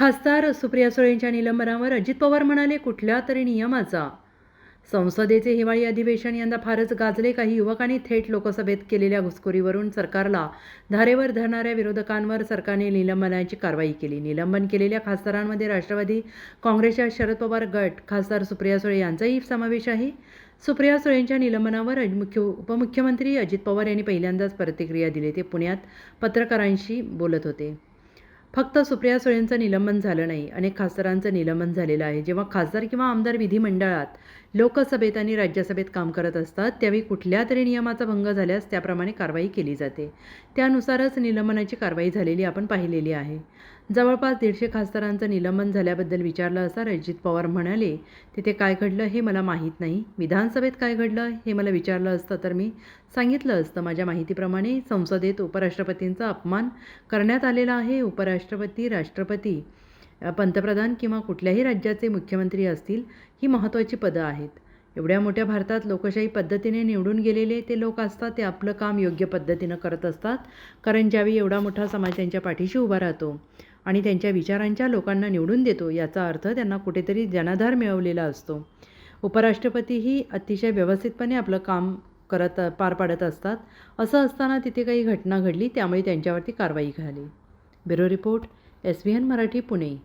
खासदार सुप्रिया सुळेंच्या निलंबनावर अजित पवार म्हणाले कुठल्या तरी नियमाचा. संसदेचे हिवाळी अधिवेशन यंदा फारच गाजले. काही युवकांनी थेट लोकसभेत केलेल्या घुसखोरीवरून सरकारला धारेवर धरणाऱ्या विरोधकांवर सरकारने निलंबनाची कारवाई केली. निलंबन केलेल्या खासदारांमध्ये राष्ट्रवादी काँग्रेसच्या शरद पवार गट खासदार सुप्रिया सुळे यांचाही समावेश आहे. सुप्रिया सुळेंच्या निलंबनावर मुख्य उपमुख्यमंत्री अजित पवार यांनी पहिल्यांदाच प्रतिक्रिया दिली. ते पुण्यात पत्रकारांशी बोलत होते. फक्त सुप्रिया सुळेंचं निलंबन झालं नाही अनेक खासदारांचं निलंबन झालेलं आहे. जेव्हा खासदार किंवा आमदार विधिमंडळात लोकसभेत आणि राज्यसभेत काम करत असतात. त्यावेळी कुठल्या तरी नियमाचा भंग झाल्यास त्याप्रमाणे कारवाई केली जाते. त्यानुसारच निलंबनाची कारवाई झालेली आपण पाहिलेली आहे. जवळपास दीडशे खासदारांचं निलंबन झाल्याबद्दल विचारलं असता रणजित पवार म्हणाले तिथे काय घडलं हे मला माहीत नाही. विधानसभेत काय घडलं हे मला विचारलं असतं तर मी सांगितलं असतं. माझ्या माहितीप्रमाणे संसदेत उपराष्ट्रपतींचा अपमान करण्यात आलेला आहे. उपराष्ट्रपती राष्ट्रपती पंतप्रधान किंवा कुठल्याही राज्याचे मुख्यमंत्री असतील ही महत्त्वाची पदं आहेत. एवढ्या मोठ्या भारतात लोकशाही पद्धतीने निवडून गेलेले ते लोक असतात ते आपलं काम योग्य पद्धतीनं करत असतात कारण ज्यावेळी एवढा मोठा समाज त्यांच्या पाठीशी उभा राहतो आणि त्यांच्या विचारांच्या लोकांना निवडून देतो याचा अर्थ त्यांना कुठेतरी जनाधार मिळवलेला असतो. उपराष्ट्रपतीही अतिशय व्यवस्थितपणे आपलं काम करत पार पाडत असतात. असं असताना तिथे काही घटना घडली त्यामुळे त्यांच्यावरती कारवाई झाली. Bureau report S V N Marathi Pune.